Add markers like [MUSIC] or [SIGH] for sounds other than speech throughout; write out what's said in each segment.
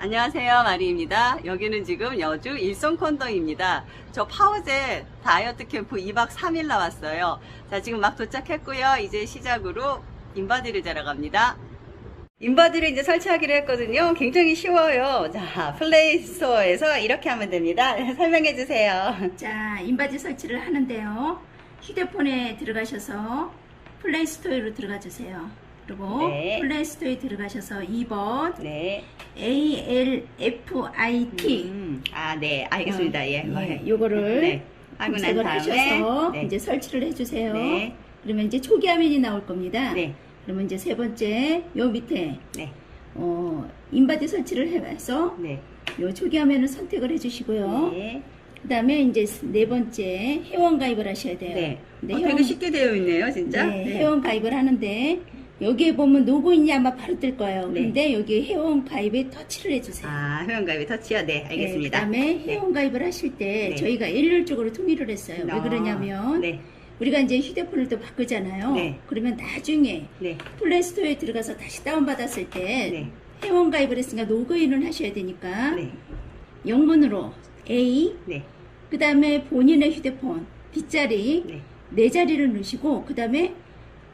안녕하세요 마리입니다. 여기는 지금 여주 일성콘도입니다. 저 파워제 다이어트 캠프 2박 3일 나왔어요. 자 지금 막 도착했고요. 이제 시작으로 인바디를 재러 갑니다. 인바디를 이제 설치하기로 했거든요. 굉장히 쉬워요. 자 플레이 스토어에서 이렇게 하면 됩니다. [LAUGHS] 설명해 주세요. 자, 인바디 설치를 하는데요. 휴대폰에 들어가셔서 플레이 스토어로 들어가 주세요. 그리고 네. 플레이스토어에 들어가셔서 2번 네 ALFIT 음, 아 네 알겠습니다 예, 예, 요거를 네 하고 난 검색을 다음에 하셔서 네. 이제 설치를 해주세요. 네. 그러면 이제 초기 화면이 나올 겁니다. 네. 그러면 이제 세 번째 요 밑에 네. 어, 인바디 설치를 해서 네. 요 초기 화면을 선택을 해주시고요. 네. 그 다음에 이제 네 번째 회원 가입을 하셔야 돼요. 네. 어, 회원- 되게 쉽게 되어 있네요, 진짜. 네, 회원 가입을 하는데 여기에 보면 로그인이 아마 바로 뜰 거예요. 네. 근데 여기 회원 가입에 터치를 해주세요. 아, 회원가입이 터치요? 네, 알겠습니다. 그 다음에 네. 회원 가입을 하실 때 네. 저희가 일률적으로 통일을 했어요. 왜 아, 그러냐면 네, 우리가 이제 휴대폰을 또 바꾸잖아요. 네. 그러면 나중에 네, 플레이스토어에 들어가서 다시 다운받았을 때 네, 회원 가입을 했으니까 로그인을 하셔야 되니까 네, 영문으로 A 네, 그 다음에 본인의 휴대폰 뒷자리 네, 네 자리를 누르시고 그 다음에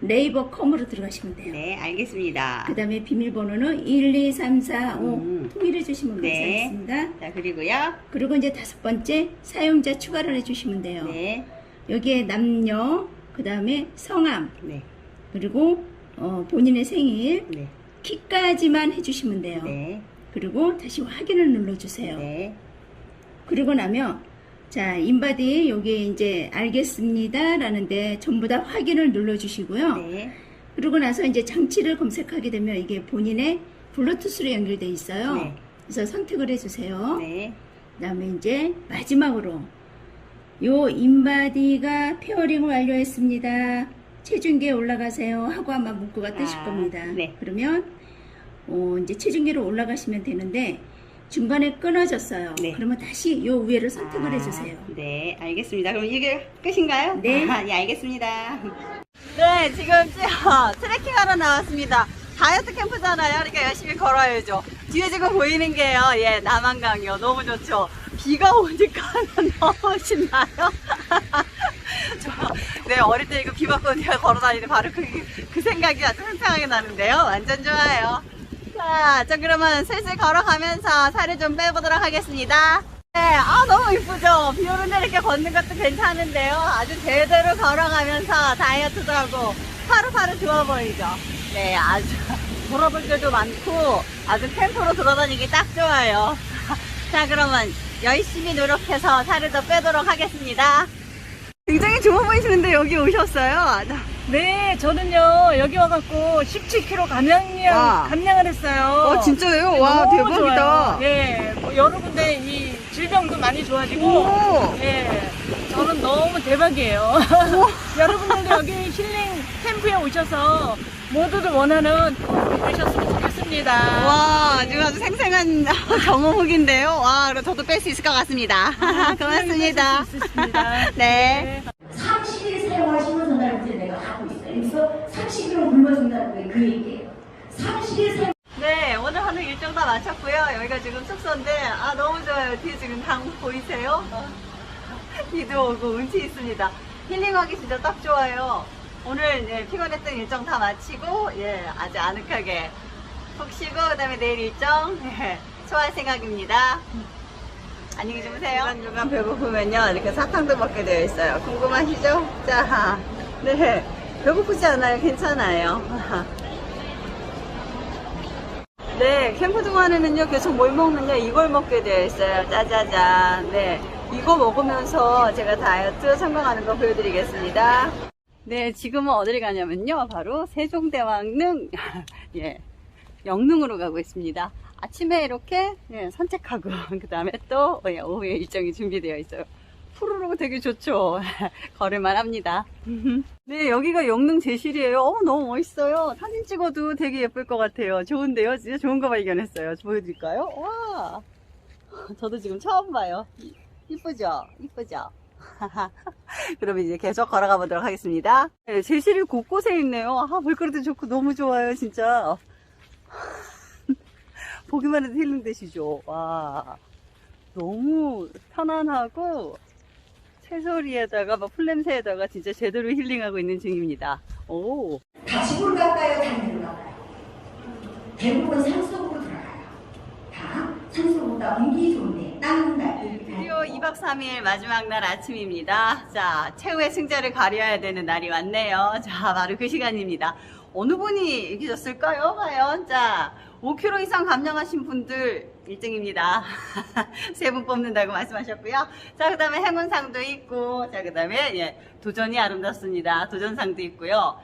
네이버 컴으로 들어가시면 돼요. 네, 알겠습니다. 그 다음에 비밀번호는 1, 2, 3, 4, 5 음. 통일해 주시면 네. 감사하겠습니다. 자, 그리고요. 그리고 이제 다섯 번째 사용자 추가를 해주시면 돼요. 네, 여기에 남녀, 그 다음에 성함, 네, 그리고 어, 본인의 생일, 네, 키까지만 해주시면 돼요. 네, 그리고 다시 확인을 눌러주세요. 네, 그리고 나면 자 인바디 여기 이제 알겠습니다 라는데 전부 다 확인을 눌러주시고요. 네, 그리고 나서 이제 장치를 검색하게 되면 이게 본인의 블루투스로 연결돼 있어요. 네. 그래서 선택을 해주세요. 네, 그다음에 이제 마지막으로 요 인바디가 페어링 완료했습니다. 체중계 올라가세요 하고 아마 문구가 뜨실 아, 겁니다. 네. 그러면 어, 이제 체중계로 올라가시면 되는데 중간에 끊어졌어요. 네. 그러면 다시 요 위에를 선택을 아, 해주세요. 네, 알겠습니다. 그럼 이게 끝인가요? 네. [LAUGHS] 아, 예, 알겠습니다. 네, 지금 저 트레킹하러 나왔습니다. 다이어트 캠프잖아요. 그러니까 열심히 걸어야죠. 뒤에 지금 보이는 게요. 예, 남한강이요. 너무 좋죠. 비가 오니까 너무 신나요. 저, 네, 어릴 때 이거 비 맞고 내가 걸어 다니는 바로 그, 그 생각이 아주 생생하게 나는데요. 완전 좋아요. 자, 저 그러면 슬슬 걸어가면서 살을 좀 빼보도록 하겠습니다. 네, 아, 너무 이쁘죠? 비 오는데 이렇게 걷는 것도 괜찮은데요. 아주 제대로 걸어가면서 다이어트도 하고, 파루파루 좋아 보이죠? 네, 아주 [LAUGHS] 돌아볼 때도 많고, 아주 캠프로 돌아다니기 딱 좋아요. [LAUGHS] 자, 그러면 열심히 노력해서 살을 더 빼도록 하겠습니다. 굉장히 좋아 보이시는데 여기 오셨어요? 아, 네, 저는요 여기 와갖고 17kg 감량 와. 감량을 했어요. 어, 진짜요? 네, 와, 너무 대박이다. 좋아요. 예, 뭐 여러 군데 이 질병도 많이 좋아지고, 오! 예, 저는 너무 대박이에요. [LAUGHS] 여러분들도 여기 힐링 캠프에 오셔서 모두들 원하는 도움이 되셨으면 좋겠습니다. 와, 지금 아주 생생한 [LAUGHS] 경험 후기인데요. 와, 그럼 저도 뺄 수 있을 것 같습니다. [LAUGHS] 고맙습니다. 뺄수 있으십니다. 네. 30일 사용하시면 하고 있어요. 30일은 굶어준다는 게 그 얘기예요. 30일 사용 네, 오늘 하는 일정 다 마쳤고요. 여기가 지금 숙소인데, 아, 너무 좋아요. 뒤에 지금 강 보이세요? [LAUGHS] 비도 오고 운치 있습니다. 힐링하기 진짜 딱 좋아요. 오늘 예, 피곤했던 일정 다 마치고, 예, 아주 아늑하게 푹 쉬고, 그 다음에 내일 일정, [LAUGHS] 예, 소화할 생각입니다. 안녕히 주무세요. 중간중간 배고프면요, 이렇게 사탕도 먹게 되어 있어요. 궁금하시죠? 자, 네. 배고프지 않아요? 괜찮아요. [LAUGHS] 네, 캠프 동안에는요, 계속 뭘 먹느냐, 이걸 먹게 되어 있어요. 짜자잔. 네. 이거 먹으면서 제가 다이어트 성공하는 거 보여드리겠습니다. 네, 지금은 어디를 가냐면요. 바로 세종대왕릉, [LAUGHS] 예, 영릉으로 가고 있습니다. 아침에 이렇게 예, 산책하고, [LAUGHS] 그 다음에 또 예, 오후에 일정이 준비되어 있어요. 푸르르고 되게 좋죠. [LAUGHS] 걸을만 합니다. [LAUGHS] 네, 여기가 영릉 제실이에요. 어, 너무 멋있어요. 사진 찍어도 되게 예쁠 것 같아요. 좋은데요? 진짜 좋은 거 발견했어요. 보여드릴까요? 와! [LAUGHS] 저도 지금 처음 봐요. 이- 이쁘죠? 이쁘죠? 그러면 이제 계속 걸어가 보도록 하겠습니다. 네, 제실이 곳곳에 있네요. 아, 볼거리도 좋고 너무 좋아요, 진짜. 보기만 해도 힐링 되시죠? 와. 너무 편안하고 새소리에다가 막 풀냄새에다가 진짜 제대로 힐링하고 있는 중입니다. 오. 다 집으로 갈까요? 데로 갈까요? 대부분 산속으로 들어가요. 다 산속보다 공기 좋은데 땅 날. 드디어 2박 3일 마지막 날 아침입니다. 자, 최후의 승자를 가려야 되는 날이 왔네요. 자, 바로 그 시간입니다. 어느 분이 이기셨을까요? 과연? 자, 5kg 이상 감량하신 분들 1등입니다. [LAUGHS] 세 분 뽑는다고 말씀하셨고요. 자, 그 다음에 행운상도 있고, 자, 그 다음에, 예, 도전이 아름답습니다. 도전상도 있고요.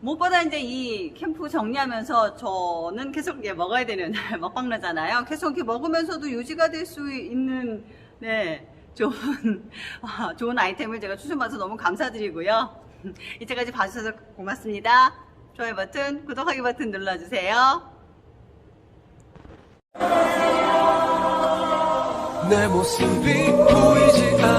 무엇보다 이제 이 캠프 정리하면서 저는 계속 이게 먹어야 되는 [LAUGHS] 먹방러잖아요. 계속 이렇게 먹으면서도 유지가 될 수 있는 네 좋은 아, [LAUGHS] 좋은 아이템을 제가 추천받아서 너무 감사드리고요. 이때까지 봐주셔서 고맙습니다. 좋아요 버튼, 구독하기 버튼 눌러주세요. 내 모습이 보이지 않아